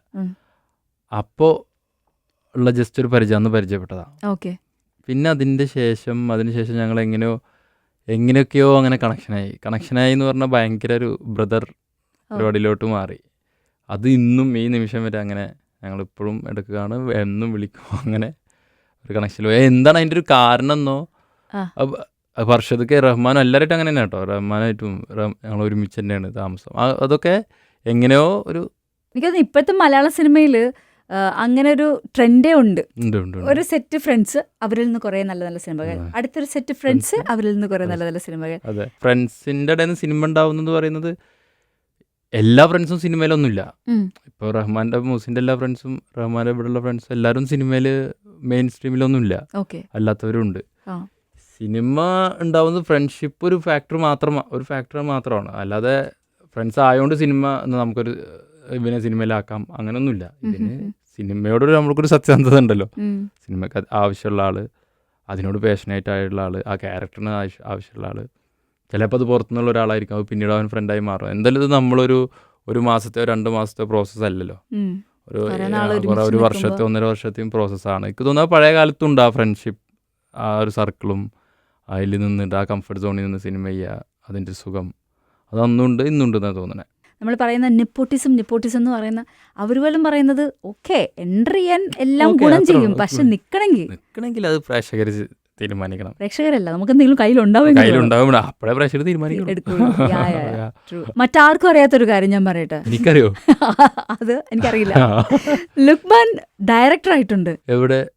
അപ്പോൾ ഉള്ള ജസ്റ്റ് ഒരു പരിചയം അന്ന് പരിചയപ്പെട്ടതാണ് ഓക്കെ. പിന്നെ അതിന്റെ ശേഷം അതിനുശേഷം ഞങ്ങൾ എങ്ങനെയോ എങ്ങനെയൊക്കെയോ അങ്ങനെ കണക്ഷനായി കണക്ഷനായി എന്ന് പറഞ്ഞാൽ ഭയങ്കര ഒരു ബ്രദർ പരിപാടിയിലോട്ട് മാറി. അത് ഇന്നും ഈ നിമിഷം വരെ അങ്ങനെ ഞങ്ങളിപ്പോഴും എടുക്കുകയാണ്. എന്നും വിളിക്കും അങ്ങനെ ഒരു കണക്ഷൻ എന്താണ് അതിന്റെ ഒരു കാരണം എന്നോ. വർഷത്തൊക്കെ റഹ്മാനും എല്ലാവരായിട്ടും അങ്ങനെ തന്നെ കേട്ടോ. റഹ്മാനായിട്ടും റഹ്- ഞങ്ങൾ ഒരുമിച്ച് തന്നെയാണ് താമസം. അതൊക്കെ എങ്ങനെയോ ഒരു എനിക്ക് ഇപ്പോഴത്തെ മലയാള സിനിമയിൽ അങ്ങനെ ഒരു ട്രെൻഡേ ഉണ്ട്. ഒരു സെറ്റ് ഫ്രണ്ട്സ് അവരിൽ നിന്ന് കുറെ നല്ല നല്ല സിനിമകൾ. അടുത്തൊരു സെറ്റ് ഫ്രണ്ട്സ് അവരിൽ നിന്ന് കുറെ നല്ല നല്ല സിനിമകൾ. അതെ. ഫ്രണ്ട്സിന്റെ ഇടയിൽ നിന്ന് സിനിമ ഉണ്ടാവുന്നത് പറയുന്നത് എല്ലാ ഫ്രണ്ട്സും സിനിമയിലൊന്നുമില്ല ഉം. ഇപ്പോൾ റഹ്മാന്റെ മൂസിന്റെ എല്ലാ ഫ്രണ്ട്സും റഹ്മാന്റെ ഇവിടെയുള്ള ഫ്രണ്ട്സ് എല്ലാവരും സിനിമയിൽ മെയിൻ സ്ട്രീമിലൊന്നും ഇല്ല അല്ലാത്തവരും ഉണ്ട് സിനിമ ഉണ്ടാവുന്നത് ഫ്രണ്ട്ഷിപ്പ് ഒരു ഫാക്ടർ മാത്രം ഒരു ഫാക്ടർ മാത്രമാണ്. അല്ലാതെ ഫ്രണ്ട്സ് ആയതുകൊണ്ട് സിനിമ എന്ന് നമുക്കൊരു ഇവനെ സിനിമയിലാക്കാം അങ്ങനെയൊന്നുമില്ല ഇതിന്. സിനിമയോടൊരു നമ്മൾക്കൊരു സത്യസന്ധത ഉണ്ടല്ലോ സിനിമക്ക് ആവശ്യമുള്ള ആൾ അതിനോട് പാഷനേറ്റ് ആയിട്ടുള്ള ആൾ ആ ക്യാരക്ടറിന് ആവശ്യമുള്ള ആൾ ചിലപ്പോൾ അത് പുറത്തുനിന്നുള്ള ഒരാളായിരിക്കും. അത് പിന്നീട് അവൻ ഫ്രണ്ടായി മാറും. എന്തായാലും ഇത് നമ്മളൊരു ഒരു മാസത്തെ രണ്ട് മാസത്തെ പ്രോസസ്സ് അല്ലല്ലോ. ഒരു ഒരു വർഷത്തെ ഒന്നര വർഷത്തെയും പ്രോസസ്സാണ് എനിക്ക് തോന്നുന്നത് പഴയ കാലത്തുണ്ട് ആ ഫ്രണ്ട്ഷിപ്പ് ആ ഒരു സർക്കിളും അതിൽ നിന്നിട്ട് ആ കംഫർട്ട് സോണിൽ നിന്ന് സിനിമ ചെയ്യുക അതിന്റെ സുഖം. അത് അന്നുണ്ട് ഇന്നുണ്ട് എന്നാണ് തോന്നുന്നത് നമ്മൾ പറയുന്ന നിപ്പോട്ടിസം നിപ്പോട്ടിസം എന്ന് പറയുന്ന അവർ പോലും പറയുന്നത് ഓക്കെ എൻട്രി ചെയ്യാൻ എല്ലാം ഗുണം ചെയ്യും. പക്ഷെ നിൽക്കണമെങ്കിൽ നിൽക്കണമെങ്കിൽ അത് പ്രേക്ഷകർ തീരുമാനിക്കണം. പ്രേക്ഷകരല്ല നമുക്ക് എന്തെങ്കിലും കയ്യിലുണ്ടാവും കയ്യിലുണ്ടാവും അപ്പോഴേ പ്രേക്ഷകർ. True. മറ്റാർക്കും അറിയാത്തൊരു കാര്യം ഞാൻ പറയട്ടെ? എനിക്കറിയോ? അത് എനിക്കറിയില്ല. ലുക്മാൻ ഡയറക്ടർ ആയിട്ടുണ്ട്. എവിടെ?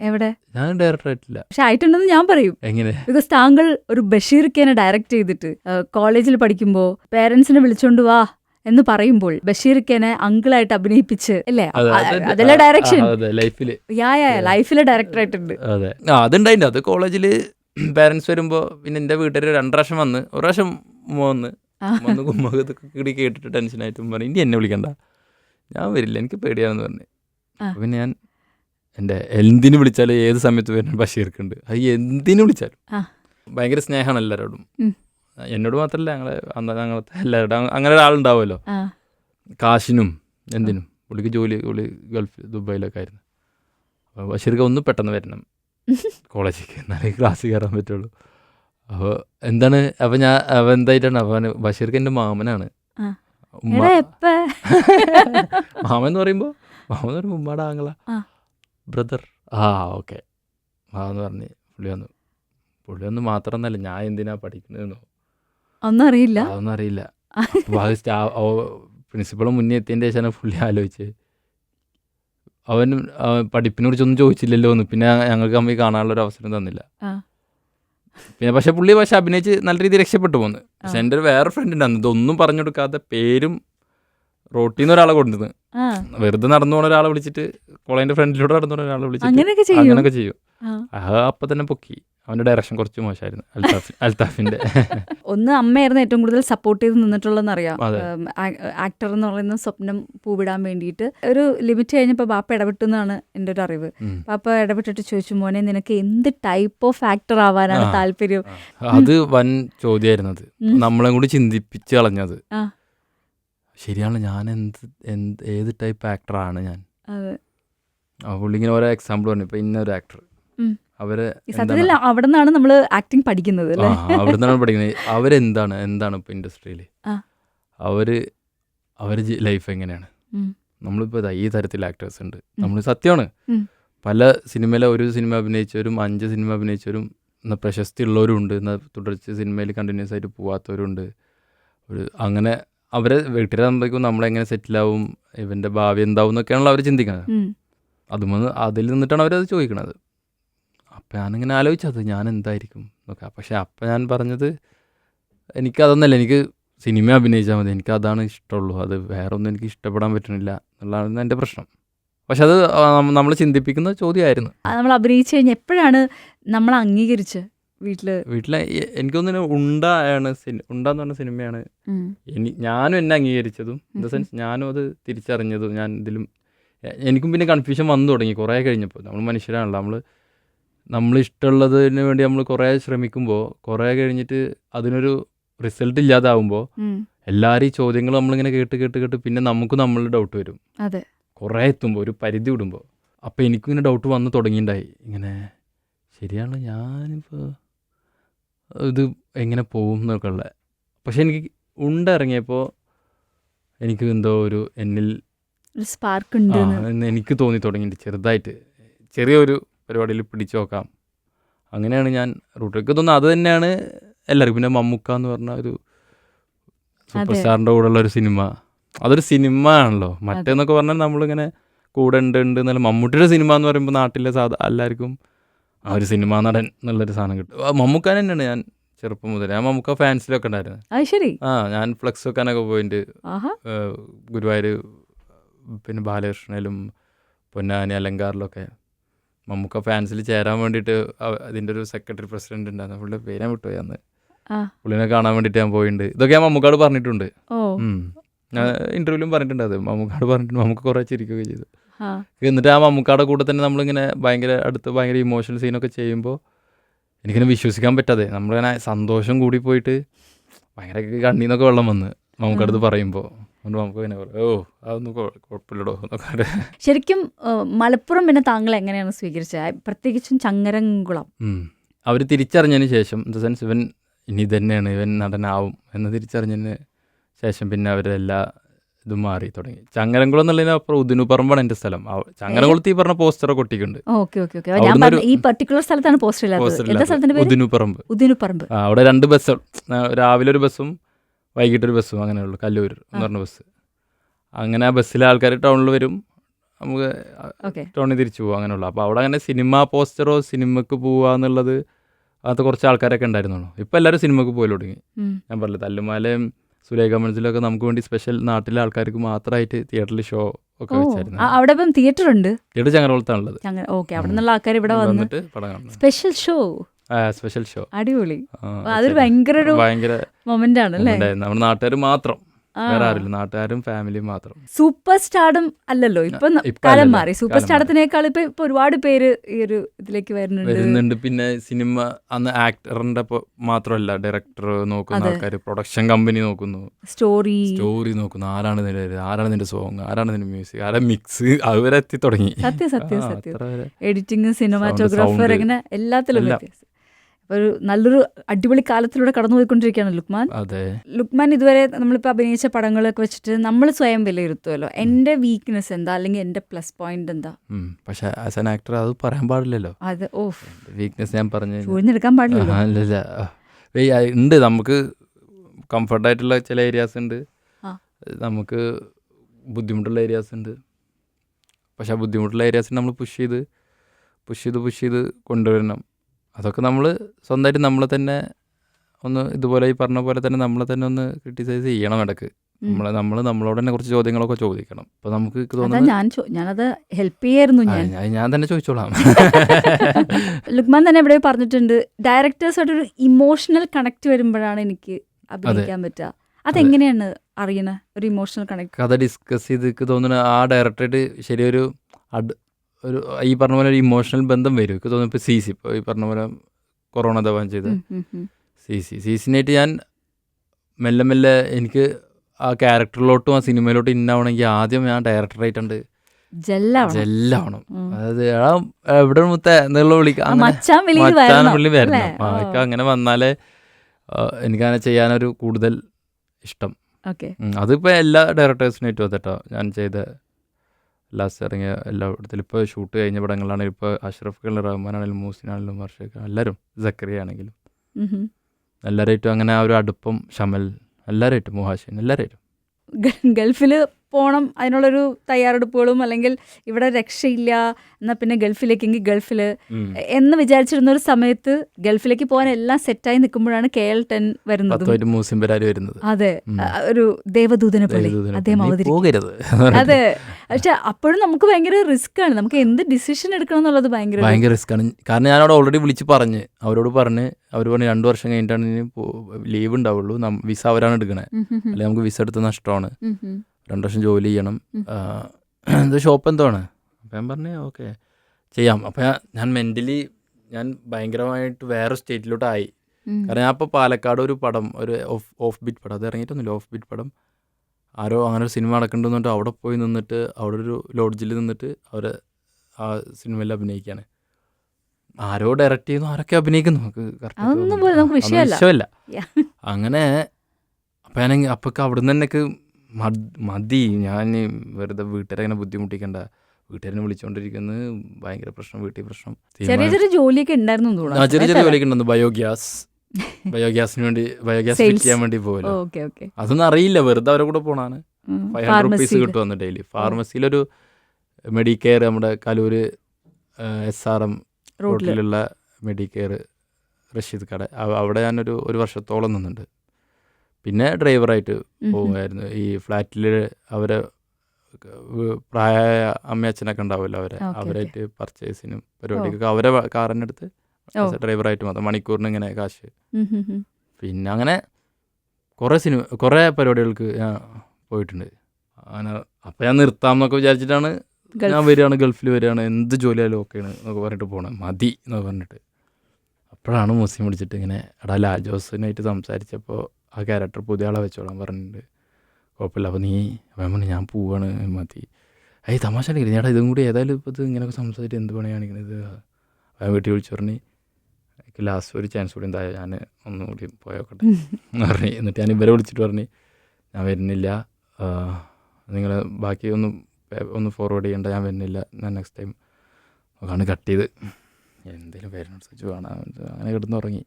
എവിടെ? ഞാൻ ഡയറക്ടർ ആയിട്ടില്ല. പക്ഷെ ആയിട്ടുണ്ടെന്ന് ഞാൻ പറയും. എങ്ങനെ? ബിക്കോസ് താങ്കൾ ഒരു ബഷീർ ഡയറക്ട് ചെയ്തിട്ട് കോളേജിൽ പഠിക്കുമ്പോ പേരൻസിനെ വിളിച്ചോണ്ട് വാ എന്ന് പറയുമ്പോൾ ബഷീർക്കനെ അങ്കിളായിട്ട് അഭിനയിപ്പിച്ച് അല്ലേ? അതല്ലേ ഡയറക്ഷൻ ലൈഫിൽ. ലൈഫിലെ ഡയറക്ടർ ആയിട്ടുണ്ട്. അതെ. അതുണ്ടായിട്ടുണ്ട് അത് കോളേജിൽ പാരന്റ്സ് വരുമ്പോ പിന്നെ എന്റെ വീട്ടുകാർ രണ്ടു പ്രാവശ്യം വന്ന് ഒരു പ്രാവശ്യം ഉമ്മ വന്ന്. വന്ന് കുമ്മകത്തൊക്കെ കിടി കേട്ടിട്ട് ടെൻഷനായിട്ടും പറഞ്ഞു ഇനി എന്നെ വിളിക്കണ്ട. ഞാൻ വരില്ല എനിക്ക് പേടിയാണെന്ന് പറഞ്ഞു. പിന്നെ ഞാൻ എന്റെ എന്തിനു വിളിച്ചാലും ഏത് സമയത്ത് വരുന്ന ബഷീർക്കുണ്ട്. അത് എന്തിനു വിളിച്ചാലും. ഭയങ്കര സ്നേഹമാണ് എല്ലാവരോടും. എന്നോട് മാത്രമല്ല ഞങ്ങളെ അന്ന് ഞങ്ങളത്തെ എല്ലാവരുടെ അങ്ങനെ ഒരാളുണ്ടാവുമല്ലോ. കാശിനും എന്തിനും. പുള്ളിക്ക് ജോലി പുള്ളി ഗൾഫ് ദുബായിലൊക്കെ ആയിരുന്നു. അപ്പോൾ ബഷീർക്ക് ഒന്നും പെട്ടെന്ന് വരണം. കോളേജിലേക്ക് എന്നാലേ ക്ലാസ്സിൽ കയറാൻ പറ്റുള്ളൂ. അപ്പോൾ എന്താണ് അപ്പോൾ ഞാൻ അവൻ എന്തായിട്ടാണ്? അപ്പോൾ ബഷീർക്ക് എന്റെ മാമനാണ്. മാമൻ എന്ന് പറയുമ്പോൾ മാമൻ എന്ന് പറയുമ്പോൾ ഉമ്മാടെ ആങ്ങള. ബ്രദർ. ആ ഓക്കെ. മാമെന്ന് പറഞ്ഞ് പുള്ളി വന്നു. പുള്ളി ഒന്ന് മാത്രമെന്നല്ല ഞാൻ എന്തിനാ പഠിക്കുന്നതെന്നോ. ഒന്നും അറിയില്ല അതൊന്നും അറിയില്ല അപ്പോൾ അത് സ്റ്റാ പ്രിൻസിപ്പൾ മുന്നേ എത്തിയതിന്റെ ശേഷമാണ് പുള്ളി ആലോചിച്ച് അവൻ പഠിപ്പിനെ കുറിച്ചൊന്നും ചോദിച്ചില്ലല്ലോ എന്ന്. പിന്നെ ഞങ്ങൾക്ക് അമ്മ കാണാനുള്ള ഒരു അവസരം തന്നില്ല. പിന്നെ പക്ഷെ പുള്ളി പക്ഷെ അഭിനയിച്ച് നല്ല രീതിയിൽ രക്ഷപ്പെട്ടു പോന്ന്. പക്ഷെ. എന്റെ ഒരു വേറെ ഫ്രണ്ട് ഉണ്ടായിരുന്നു. ഇതൊന്നും പറഞ്ഞു കൊടുക്കാത്ത പേരും റോട്ടിൽ നിന്ന് ഒരാളെ കൊണ്ടുവന്ന്. വെറുതെ നടന്നു പോണ ഒരാളെ വിളിച്ചിട്ട് കോളേജിന്റെ ഫ്രണ്ടിലൂടെ നടന്നു പോണ ഒരാളെ വിളിച്ചിട്ട് അങ്ങനെയൊക്കെ ചെയ്യും. അപ്പൊ തന്നെ പൊക്കി. അവന്റെ ഡയറക്ഷൻ കുറച്ച് മോശമായിരുന്നു അൽത്താഫ് അൽത്താഫിന്റെ ഒന്ന് അമ്മയായിരുന്നു ഏറ്റവും കൂടുതൽ സപ്പോർട്ട് ചെയ്ത് നിന്നിട്ടുള്ളതെന്ന് അറിയാം ആക്ടർ എന്ന് പറയുന്ന സ്വപ്നം പൂവിടാൻ വേണ്ടിയിട്ട്. ഒരു ലിമിറ്റ് കഴിഞ്ഞപ്പോൾ ബാപ്പ ഇടപെട്ടു എന്നാണ് എന്റെ ഒരു അറിവ്. ബാപ്പ പാപ്പ ഇടപെട്ടിട്ട് ചോദിച്ചു മോനെ നിനക്ക് എന്ത് ടൈപ്പ് ഓഫ് ആക്ടർ ആവാനാണ്. താല്പര്യം? അത് വൻ ചോദ്യമായിരുന്നത് നമ്മളെ കൂടി ചിന്തിപ്പിച്ച് കളഞ്ഞത്. ശരിയാണ് ഞാൻ എന്ത് എന്ത് ഏത് ടൈപ്പ് ആക്ടറാണ് ഞാൻ? അതെ. ആ പുള്ളി ഇങ്ങനെ ഓരോ എക്സാമ്പിൾ പറഞ്ഞു. ഇപ്പൊ ഇന്നൊരു ആക്ടർ. അവർ സത്യത്തിൽ അവിടെ നിന്നാണ് നമ്മൾ ആക്ടിങ് പഠിക്കുന്നത് അവിടെ നിന്നാണ് പഠിക്കുന്നത്. അവരെന്താണ് എന്താണ് ഇപ്പൊ ഇൻഡസ്ട്രിയിൽ അവർ അവർ ലൈഫ് എങ്ങനെയാണ്? നമ്മളിപ്പോ ഈ തരത്തിൽ ആക്ടേഴ്സ് ഉണ്ട്. നമ്മൾ സത്യമാണ്. പല സിനിമയിലെ ഒരു സിനിമ അഭിനയിച്ചവരും അഞ്ച് സിനിമ അഭിനയിച്ചവരും എന്ന പ്രശസ്തി ഉള്ളവരും ഉണ്ട്. എന്നാൽ തുടർച്ച സിനിമയിൽ കണ്ടിന്യൂസ് ആയിട്ട് പോവാത്തവരുണ്ട് ഒരു അങ്ങനെ അവരെ വീട്ടിലാകുമ്പോഴേക്കും നമ്മളെങ്ങനെ സെറ്റിലാവും ഇവന്റെ ഭാവി എന്താവും എന്നൊക്കെയാണല്ലോ അവർ ചിന്തിക്കുന്നത്. അതുമൊന്ന് അതുമെന്ന് അതിൽ നിന്നിട്ടാണ് അവരത് ചോദിക്കണത്. അപ്പം ഞാനിങ്ങനെ ആലോചിച്ചത് ഞാൻ എന്തായിരിക്കും എന്നൊക്കെ. പക്ഷെ അപ്പം ഞാൻ പറഞ്ഞത് എനിക്കതൊന്നല്ല എനിക്ക് സിനിമ അഭിനയിച്ചാൽ മതി എനിക്ക് അതാണ് ഇഷ്ടമുള്ളൂ അത് വേറെ ഒന്നും എനിക്ക് ഇഷ്ടപ്പെടാൻ പറ്റണില്ല എന്നുള്ളതാണ് എന്റെ പ്രശ്നം. പക്ഷെ അത് നമ്മൾ ചിന്തിപ്പിക്കുന്ന ചോദ്യമായിരുന്നു. നമ്മൾ അഭിനയിച്ചു കഴിഞ്ഞാൽ എപ്പോഴാണ് നമ്മൾ അംഗീകരിച്ച് വീട്ടിൽ വീട്ടിൽ എ- ഉണ്ടാണ് ഉണ്ടായാണ് എന്ന് പറഞ്ഞ സിനിമയാണ്. എനി ഞാനും എന്നെ അംഗീകരിച്ചതും. ഇൻ ദ സെൻസ് ഞാനും അത് തിരിച്ചറിഞ്ഞതും ഞാൻ ഇതിലും എനിക്കും പിന്നെ കൺഫ്യൂഷൻ വന്നു തുടങ്ങി കുറേ കഴിഞ്ഞപ്പോൾ. നമ്മൾ മനുഷ്യരാണല്ലോ. നമ്മൾ നമ്മൾ ഇഷ്ടമുള്ളതിന് വേണ്ടി നമ്മൾ കുറേ ശ്രമിക്കുമ്പോൾ കുറേ കഴിഞ്ഞിട്ട് അതിനൊരു റിസൾട്ട് ഇല്ലാതാവുമ്പോൾ. എല്ലാവരും ഈ ചോദ്യങ്ങൾ നമ്മളിങ്ങനെ കേട്ട് കേട്ട് കേട്ട് പിന്നെ നമുക്ക് നമ്മൾ ഡൗട്ട് വരും. അതെ. കുറേ എത്തുമ്പോൾ ഒരു പരിധി വിടുമ്പോൾ. അപ്പോൾ എനിക്കും ഇങ്ങനെ ഡൗട്ട് വന്ന് തുടങ്ങിയിട്ടുണ്ടായി ഇങ്ങനെ ശരിയാണ് ഞാനിപ്പോൾ ഇത് എങ്ങനെ പോകും എന്നൊക്കെ ഉള്ള. പക്ഷെ എനിക്ക് ഉണ്ട ഇറങ്ങിയപ്പോൾ എനിക്ക് എന്തോ ഒരു എന്നിൽ ഒരു സ്പാർക്ക് ഉണ്ട് എനിക്ക് തോന്നി തുടങ്ങിയിട്ട് ചെറുതായിട്ട്. ചെറിയൊരു പരിപാടിയിൽ പിടിച്ചു നോക്കാം. അങ്ങനെയാണ് ഞാൻ റൂട്ടിലേക്ക് തോന്നുന്നത് അത് തന്നെയാണ് എല്ലാവർക്കും. പിന്നെ മമ്മൂക്ക എന്ന് പറഞ്ഞ ഒരു സൂപ്പർ സ്റ്റാറിന്റെ സ്റ്റാറിന്റെ കൂടെയുള്ള ഒരു സിനിമ. അതൊരു സിനിമ ആണല്ലോ മറ്റേന്നൊക്കെ പറഞ്ഞാൽ നമ്മളിങ്ങനെ കൂടെ ഉണ്ട് ഉണ്ട് എന്നല്ല. മമ്മൂട്ടിയുടെ സിനിമ എന്ന് പറയുമ്പോൾ നാട്ടിലെ സാധാ എല്ലാവർക്കും ആ ഒരു സിനിമാ നടൻ എന്നുള്ളൊരു സാധനം കിട്ടും. മമ്മൂക്കാൻ തന്നെയാണ് ഞാൻ ചെറുപ്പം മുതൽ ഞാൻ മമ്മൂക്ക ഫാൻസിലൊക്കെ ഉണ്ടായിരുന്നു അത് ശരി. ആ ഞാൻ ഫ്ലക്സ് വെക്കാനൊക്കെ പോയിട്ട് ഗുരുവായൂർ പിന്നെ ബാലകൃഷ്ണനിലും പൊന്നാനി അലങ്കാറിലൊക്കെ മമ്മൂക്ക ഫാൻസിൽ ചേരാൻ വേണ്ടിയിട്ട് അതിന്റെ ഒരു സെക്രട്ടറി പ്രസിഡന്റ് ഉണ്ടായിരുന്നു. പുള്ളിയുടെ പേരെ വിട്ടുപോയി അന്ന്. പുള്ളിനെ കാണാൻ വേണ്ടിയിട്ട് ഞാൻ പോയിട്ടുണ്ട് ഇതൊക്കെ ഞാൻ മമ്മൂക്കാട് പറഞ്ഞിട്ടുണ്ട്. ഞാൻ ഇന്റർവ്യൂലും പറഞ്ഞിട്ടുണ്ട് അത്. മമ്മൂക്കാട് പറഞ്ഞിട്ട് മമ്മൂക്ക കുറേ ചിരിക്കുകയൊക്കെ ചെയ്തു. എന്നിട്ട് ആ മമ്മൂക്കാടെ കൂടെ തന്നെ നമ്മളിങ്ങനെ ഭയങ്കര അടുത്ത് ഭയങ്കര ഇമോഷണൽ സീനൊക്കെ ചെയ്യുമ്പോൾ എനിക്കിങ്ങനെ വിശ്വസിക്കാൻ പറ്റാതെ നമ്മളിങ്ങനെ സന്തോഷം കൂടി പോയിട്ട് ഭയങ്കര കണ്ണീന്നൊക്കെ വെള്ളം വന്ന് മമ്മൂക്കടുത്ത് പറയുമ്പോൾ ശരിക്കും മലപ്പുറം പിന്നെ താങ്കൾ എങ്ങനെയാണ് സ്വീകരിച്ചത് പ്രത്യേകിച്ചും ചങ്ങരംകുളം. അവർ തിരിച്ചറിഞ്ഞതിന് ശേഷം ഇൻ ദ സെൻസ് ഇവൻ ഇനി ഇതന്നെയാണ് ഇവൻ നടനാവും എന്ന് തിരിച്ചറിഞ്ഞതിന് ശേഷം പിന്നെ അവരെല്ലാ ഇതും മാറി തുടങ്ങി. ചങ്ങരംകുളം എന്നുള്ളതിനപ്പുറം ഉദിനുപറമ്പാണ് എന്റെ സ്ഥലം. ചങ്ങരംകുളത്ത് ഈ പറഞ്ഞ പോസ്റ്ററൊക്കെ ഒട്ടിക്കുന്നുണ്ട് പറഞ്ഞ ഈ പർട്ടിക്കുലർ സ്ഥലത്താണ് പോസ്റ്റർ ഉദിനുപറമ്പ്. ഉദിനുപറമ്പ്. അവിടെ രണ്ട് ബസ് രാവിലെ ഒരു ബസ്സും വൈകിട്ടൊരു ബസ്സും അങ്ങനെ അങ്ങനെയുള്ളൂ കല്ലൂർ എന്ന് പറഞ്ഞ ബസ്. അങ്ങനെ ആ ബസ്സിലെ ആൾക്കാർ ടൗണിൽ വരും. നമുക്ക് ടൗണിൽ തിരിച്ചു പോകും അങ്ങനെയുള്ളു അപ്പോൾ അവിടെ അങ്ങനെ സിനിമ പോസ്റ്ററോ സിനിമക്ക് പോവുക എന്നുള്ളത് അത് കുറച്ച് ആൾക്കാരൊക്കെ ഉണ്ടായിരുന്നുള്ളൂ. ഇപ്പം എല്ലാവരും സിനിമക്ക് പോയി തുടങ്ങി. ഞാൻ പറഞ്ഞില്ല തല്ലുമാലയും സുലേഖ മനസ്സിലൊക്കെ നമുക്ക് വേണ്ടി സ്പെഷ്യൽ നാട്ടിലെ ആൾക്കാർക്ക് മാത്രമായിട്ട് തിയേറ്ററിൽ ഷോ ഒക്കെ വെച്ചായിരുന്നു അവിടെ ഇപ്പം തിയേറ്റർ ഉണ്ട്? തിയേറ്റർ ചങ്ങരോളത്താണുള്ളത് ചങ്ങ ഓക്കെ അവിടെ നിന്നുള്ള ആൾക്കാർ ഇവിടെ വന്ന് വന്നിട്ട് സ്പെഷ്യൽ ഷോ സ്പെഷ്യൽ ഷോ അടിപൊളി. അതൊരു. ഭയങ്കര ഒരു ഭയങ്കര മൊമെന്റ് ആണ് അല്ലേ നമ്മുടെ നാട്ടുകാർ മാത്രം. വേറെ ആരില്ല നാട്ടുകാരും ഫാമിലിയും മാത്രം. സൂപ്പർ സ്റ്റാർഡും അല്ലല്ലോ. ഇപ്പൊ കാലം മാറി. സൂപ്പർ സ്റ്റാർഡത്തിനേക്കാൾ ഇപ്പൊ ഇപ്പൊ ഒരുപാട് പേര് ഈ ഒരു ഇതിലേക്ക് വരുന്നുണ്ട്. വരുന്നുണ്ട്. പിന്നെ സിനിമ അന്ന് ആക്ടറിന്റെ മാത്രമല്ല ഡയറക്ടർ നോക്കുന്ന. ആൾക്കാർ പ്രൊഡക്ഷൻ കമ്പനി നോക്കുന്നു. സ്റ്റോറി സ്റ്റോറി നോക്കുന്നു. ആരാണ് നിന്റെ ആരാണ് നിന്റെ സോങ് ആരാണ് നിന്റെ മ്യൂസിക് ആരാ മിക്സ് അതുവരെ എത്തി തുടങ്ങി. സത്യം സത്യം സത്യം. Editing cinematographer. അങ്ങനെ എല്ലാത്തിലും ഒരു നല്ലൊരു അടിപൊളി കാലത്തിലൂടെ കടന്നു പോയിക്കൊണ്ടിരിക്കുകയാണ് ലുക്മാൻ. അതെ. ലുക്മാൻ ഇതുവരെ നമ്മളിപ്പോൾ അഭിനയിച്ച പടങ്ങളൊക്കെ വെച്ചിട്ട് നമ്മൾ സ്വയം വിലയിരുത്തുമല്ലോ എന്റെ വീക്ക്നെസ് എന്താ? അല്ലെങ്കിൽ എന്റെ പ്ലസ് പോയിന്റ് എന്താ. പക്ഷെ ആസ് ആൻ ആക്ടർ അത് പറയാൻ പാടില്ലല്ലോ. അത് ഓഫ്. വീക്ക്നെസ് ഞാൻ പറഞ്ഞു ചൂഴ്ന്നെടുക്കാൻ പാടില്ല ഉണ്ട്. നമുക്ക് കംഫർട്ടായിട്ടുള്ള ചില ഏരിയാസ് ഉണ്ട്. നമുക്ക് ബുദ്ധിമുട്ടുള്ള ഏരിയാസ് ഉണ്ട്. പക്ഷെ ആ ബുദ്ധിമുട്ടുള്ള ഏരിയാസിന് നമ്മൾ പുഷ് ചെയ്ത് പുഷ് ചെയ്ത് പുഷ് ചെയ്ത് കൊണ്ടുവരണം. അതൊക്കെ നമ്മൾ സ്വന്തമായിട്ട് നമ്മളെ തന്നെ ഒന്ന് ഇതുപോലെ ഈ പറഞ്ഞ പോലെ തന്നെ നമ്മളെ തന്നെ ഒന്ന് ക്രിട്ടിസൈസ് ചെയ്യണം ഇടയ്ക്ക്. നമ്മളെ നമ്മൾ നമ്മളോട് തന്നെ കുറച്ച് ചോദ്യങ്ങളൊക്കെ ചോദിക്കണം. അപ്പൊ നമുക്ക് തോന്നുന്നത് ഞാൻ ഞാനത് ഹെൽപ്പ് ചെയ്യായിരുന്നു ഞാൻ. ഞാൻ- തന്നെ ചോദിച്ചോളാം. ലുക്മാൻ തന്നെ ഇവിടെ പറഞ്ഞിട്ടുണ്ട് ഡയറക്ടേഴ്സായിട്ട് ഒരു ഇമോഷണൽ കണക്ട് വരുമ്പോഴാണ് എനിക്ക് അഭിനയിക്കാൻ പറ്റുക. അതെങ്ങനെയാണ് അറിയണ ഒരു ഇമോഷണൽ കണക്ട് കഥ ഡിസ്കസ് ചെയ്ത് എനിക്ക് തോന്നുന്നു ആ ഡയറക്ടറായിട്ട് ശരിയൊരു ഒരു ഈ പറഞ്ഞ പോലെ ഒരു ഇമോഷണൽ ബന്ധം വരും. എനിക്ക് തോന്നുന്നു ഇപ്പോൾ സി സി ഇപ്പോൾ ഈ പറഞ്ഞ പോലെ കൊറോണ ദവാൻ ചെയ്ത് സി സി സി സിനായിട്ട് ഞാൻ മെല്ലെ മെല്ലെ എനിക്ക് ആ ക്യാരക്ടറിലോട്ടും ആ സിനിമയിലോട്ടും ഇന്നാവണമെങ്കിൽ ആദ്യം ഞാൻ ഡയറക്ടറായിട്ടുണ്ട് ജെല്ലാവണം. ജെല്ലാവണം. ഉം. അതായത് എടാ എവിടെ മുത്ത എന്നുള്ള വിളിക്കാം. പുള്ളി? വരണം അങ്ങനെ വന്നാലേ എനിക്കങ്ങനെ ചെയ്യാനൊരു കൂടുതൽ ഇഷ്ടം. അതിപ്പോ എല്ലാ ഡയറക്ടേഴ്സിനും ഏറ്റവും കേട്ടോ ഞാൻ ചെയ്ത ലാസ്റ്റ് ഇറങ്ങിയ എല്ലാ ഇടത്തിലും ഇപ്പോൾ ഷൂട്ട് കഴിഞ്ഞ പടങ്ങളാണെങ്കിലും ഇപ്പോൾ അഷ്റഫ് റഹ്മാൻ റഹ്മാനാണെങ്കിലും മൂസിനാണെങ്കിലും വർഷക്ക് എല്ലാവരും സക്കറിയ ആണെങ്കിലും. എല്ലാവരായിട്ടും അങ്ങനെ ആ ഒരു അടുപ്പം ഷമൽ എല്ലാവരായിട്ടും മുഹാഷിൻ എല്ലാവരായിട്ടും ഗൾഫിൽ പോകണം അതിനുള്ളൊരു തയ്യാറെടുപ്പുകളും അല്ലെങ്കിൽ ഇവിടെ രക്ഷയില്ല എന്നാൽ പിന്നെ ഗൾഫിലേക്കെങ്കിൽ ഗൾഫിൽ എന്ന് വിചാരിച്ചിരുന്ന ഒരു സമയത്ത് ഗൾഫിലേക്ക് പോകാൻ എല്ലാം സെറ്റായി നിൽക്കുമ്പോഴാണ് കെ എൽ ടെൻ വരുന്നതും. അതെ ഒരു ദേവദൂതനെ പോലെ അദ്ദേഹം അവതരിക്കരുത് അവതരിക്കും. അതെ പക്ഷെ അപ്പോഴും നമുക്ക് ഭയങ്കര റിസ്ക് ആണ്. നമുക്ക് എന്ത് ഡിസിഷൻ എടുക്കണം എന്നുള്ളത് ഭയങ്കര ഭയങ്കര റിസ്ക് ആണ്. കാരണം ഞാൻ അവിടെ ഓൾറെഡി വിളിച്ച് പറഞ്ഞ് അവരോട് പറഞ്ഞ് അവർ പറഞ്ഞ് രണ്ട് വർഷം കഴിഞ്ഞിട്ടാണ് ഇനി ലീവ് ഉണ്ടാവുള്ളൂ. വിസ അവരാണ് എടുക്കണേ. അല്ലെങ്കിൽ നമുക്ക് വിസ എടുത്ത നഷ്ടമാണ്. രണ്ട് വർഷം ജോലി ചെയ്യണം. എന്ത് ഇത് ഷോപ്പ് എന്താണ് അപ്പം ഞാൻ പറഞ്ഞു ഓക്കെ. ചെയ്യാം. അപ്പം ഞാൻ ഞാൻ മെന്റലി ഞാൻ ഭയങ്കരമായിട്ട് വേറെ സ്റ്റേറ്റിലോട്ടായി. കാരണം ഞാൻ അപ്പോൾ പാലക്കാട് ഒരു പടം ഒരു ഓഫ് ഓഫ് ബിറ്റ് പടം അത് ഇറങ്ങിയിട്ടൊന്നുമില്ല ഓഫ് ബിറ്റ് പടം. ആരോ അങ്ങനെ ഒരു സിനിമ നടക്കുന്നുണ്ടെന്നിട്ട് അവിടെ പോയി നിന്നിട്ട് അവിടെ ഒരു ലോഡ്ജിൽ നിന്നിട്ട് അവർ ആ സിനിമയിൽ അഭിനയിക്കുകയാണ് ആരോ ഡയറക്റ്റ് ചെയ്യുന്നു ആരൊക്കെ അഭിനയിക്കുന്നു? നമുക്ക് വിഷയമല്ല. അങ്ങനെ അപ്പം ഞാൻ അപ്പൊക്കെ അവിടെ നിന്ന് എനിക്ക് മതി. ഞാൻ വെറുതെ വീട്ടുകാരെ അങ്ങനെ ബുദ്ധിമുട്ടിക്കണ്ട. വീട്ടുകാരനെ വിളിച്ചുകൊണ്ടിരിക്കുന്നത് ഭയങ്കര പ്രശ്നം വീട്ടിൽ പ്രശ്നം. ചെറിയ ചെറിയ ജോലിയൊക്കെ ഉണ്ടായിരുന്നു ആ, തോന്നുന്നു. ചെറിയ ചെറിയ ജോലിയൊക്കെ ഉണ്ടായിരുന്നു. ബയോഗ്യാസ്. ബയോഗ്യാസിന് വേണ്ടി ബയോഗ്യാസ്. ഫിറ്റ് ചെയ്യാൻ വേണ്ടി ഓക്കെ അതൊന്നും അറിയില്ല. വെറുതെ അവരെ കൂടെ പോണാണ്. ഫൈവ് ഹൺഡ്രഡ് റുപ്പീസ് കിട്ടുമെന്ന് ഡെയിലി ഫാർമസിയിലൊരു മെഡിക്കെയർ നമ്മുടെ കലൂര് എസ് ആർ എം റോട്ടിലുള്ള മെഡിക്കെയർ റഷീദ് കട. അവിടെ ഞാനൊരു ഒരു വർഷത്തോളം നിന്നുണ്ട് പിന്നെ ഡ്രൈവറായിട്ട് പോകുമായിരുന്നു ഈ ഫ്ലാറ്റിൽ അവരെ പ്രായ പ്രായമായ അമ്മയച്ഛനൊക്കെ ഉണ്ടാവുമല്ലോ അവരെ. അവരായിട്ട് പർച്ചേസിനും പരിപാടിക്കൊക്കെ അവരെ കാറിനടുത്ത് അടുത്ത് ഡ്രൈവറായിട്ട് മാത്രം മണിക്കൂറിന് ഇങ്ങനെ കാശ്. പിന്നെ അങ്ങനെ കുറേ സിനിമ കുറേ പരിപാടികൾക്ക് ഞാൻ പോയിട്ടുണ്ട്. അങ്ങനെ അപ്പം ഞാൻ നിർത്താം എന്നൊക്കെ വിചാരിച്ചിട്ടാണ് ഞാൻ. വരികയാണ് ഗൾഫിൽ വരികയാണ്. എന്ത് ജോലിയായാലും ഓക്കെയാണ് എന്നൊക്കെ പറഞ്ഞിട്ട് പോകണം മതി എന്നൊക്കെ പറഞ്ഞിട്ട്. അപ്പോഴാണ് മുസ്ലിം പിടിച്ചിട്ട് ഇങ്ങനെ എടാ ലാജോസിനായിട്ട് സംസാരിച്ചപ്പോൾ ആ ക്യാരക്ടർ പുതിയ ആളെ വെച്ചോളാൻ പറഞ്ഞിട്ടുണ്ട്. കുഴപ്പമില്ല. അപ്പോൾ നീ അവൻ പറഞ്ഞു ഞാൻ പോവാണ് മതി. ഏയ് തമാശ അടിക്കില്ല ചേട്ടാ ഇതും കൂടി ഏതായാലും ഇപ്പോൾ ഇത് ഇങ്ങനെയൊക്കെ സംസാരിച്ചിട്ട് എന്ത് പണി ഇത് അവൻ വീട്ടിൽ വിളിച്ചു പറഞ്ഞ് എനിക്ക് ലാസ്റ്റ് ഒരു ചാൻസ് കൂടി എന്തായാലും ഞാൻ ഒന്നും കൂടി പോയോക്കട്ടെ. എന്ന് പറഞ്ഞു. എന്നിട്ട് ഞാൻ ഇവരെ വിളിച്ചിട്ട് പറഞ്ഞ് ഞാൻ വരുന്നില്ല. നിങ്ങൾ ബാക്കി ഒന്നും ഒന്ന് ഫോർവേഡ് ചെയ്യേണ്ട. ഞാൻ വരുന്നില്ല. ഞാൻ നെക്സ്റ്റ് ടൈം നോക്കാണ്. കട്ട് ചെയ്ത്. എന്തെങ്കിലും പേരൻസ് വെച്ച് വേണം. അങ്ങനെ കിടന്നുറങ്ങി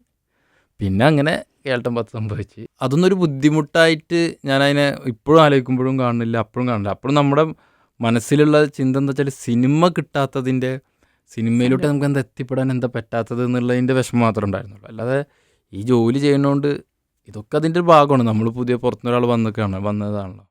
പിന്നെ അങ്ങനെ കേൾട്ടം പത്ത് സംഭവിച്ച്. അതൊന്നൊരു ബുദ്ധിമുട്ടായിട്ട് ഞാൻ അതിനെ ഇപ്പോഴും ആലോചിക്കുമ്പോഴും കാണുന്നില്ല അപ്പോഴും കാണില്ല അപ്പോഴും നമ്മുടെ മനസ്സിലുള്ള ചിന്ത എന്താ വെച്ചാൽ സിനിമ കിട്ടാത്തതിന്റെ സിനിമയിലോട്ട് നമുക്ക് എന്താ എത്തിപ്പെടാൻ എന്താ പറ്റാത്തത് എന്നുള്ളതിന്റെ വിഷമം മാത്രമേ ഉണ്ടായിരുന്നുള്ളൂ. അല്ലാതെ ഈ ജോലി ചെയ്യുന്നതുകൊണ്ട് ഇതൊക്കെ അതിന്റെ ഒരു ഭാഗമാണ്. നമ്മൾ പുതിയ പുറത്തുനിന്നൊരാൾ വന്നൊക്കെയാണ് വന്നതാണല്ലോ.